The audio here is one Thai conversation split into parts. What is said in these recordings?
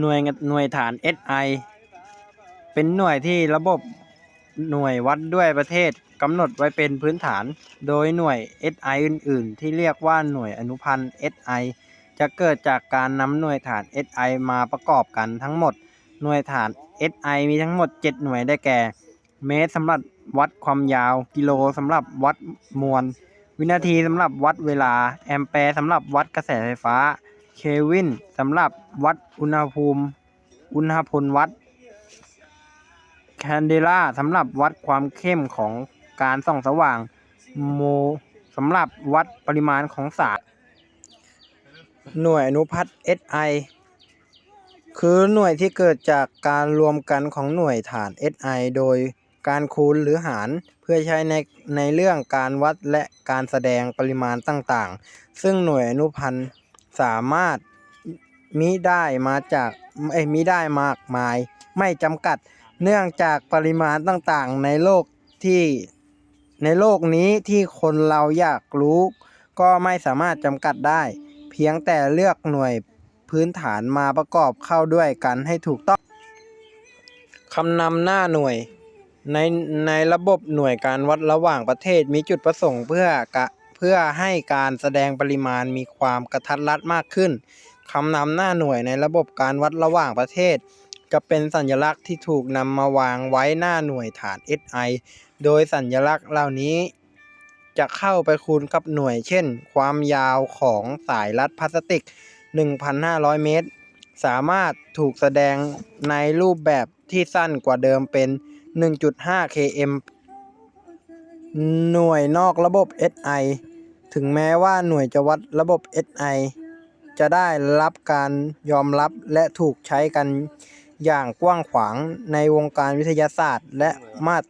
หน่วยหน่วยฐาน SI เป็นหน่วยที่ระบบหน่วยวัดด้วยประเทศกำหนดไว้เป็นพื้นฐาน โดยหน่วย SI อื่น ๆ ที่เรียกว่าหน่วยอนุพันธ์ SI จะเกิดจากการนำหน่วยฐาน SI มาประกอบกันทั้งหมด หน่วยฐาน SI มีทั้งหมด 7 หน่วยได้แก่ เมตรสำหรับวัดความยาว กิโลสำหรับวัดมวล วินาทีสำหรับวัดเวลา แอมแปร์สำหรับวัดกระแสไฟฟ้า เควินสำหรับวัดอุณหภูมิ อุณหพลวัด แคนเดล่าสำหรับวัดความเข้มของการส่องสว่าง โมสำหรับวัดปริมาณของสารหน่วยอนุพัฒน์ SI คือหน่วยที่เกิดจากการรวมกันของหน่วยฐาน SI โดยการคูณหรือหารเพื่อใช้ในในเรื่องการวัดและการแสดงปริมาณต่างๆ ซึ่งหน่วยอนุพันธ์ สามารถมิได้มาจากเอ้ยมิได้มากมาย ไม่จำกัดเนื่องจากปริมาณต่างๆ ในโลกที่ในโลกนี้ที่คนเราอยากรู้ ก็ไม่สามารถจำกัดได้ เพียงแต่เลือกหน่วยพื้นฐานมาประกอบเข้าด้วยกันให้ถูกต้องคำนำหน้าหน่วยในในระบบหน่วยการวัดระหว่างประเทศมีจุดประสงค์เพื่อกะ พื่อให้การแสดงปริมาณมีความกระทัดรัดมากขึ้นคำนำหน้าหน่วยในระบบการวัดระหว่างประเทศ จะเป็นสัญลักษณ์ที่ถูกนำมาวางไว้หน้าหน่วยฐาน SI โดยสัญลักษณ์เหล่านี้จะเข้าไปคูณกับหน่วย เช่น ความยาวของสายรัดพลาสติก 1,500 เมตร สามารถถูกแสดงในรูปแบบที่สั้นกว่าเดิมเป็น 1.5 km หน่วยนอกระบบ SI ถึงแม้ว่าหน่วยจะวัดระบบ SI จะได้รับการยอมรับและถูกใช้กันอย่างกว้างขวางในวงการวิทยาศาสตร์และมาตร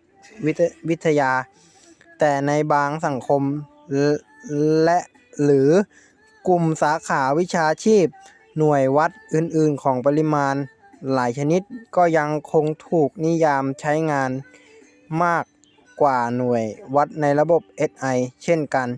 วิทวิทยา แต่ในบางสังคมและหรือกลุ่มสาขาวิชาชีพ หน่วยวัดอื่นๆของปริมาณหลายชนิดก็ยังคงถูกนิยามใช้งานมากกว่าหน่วยวัดในระบบ SI เช่นกัน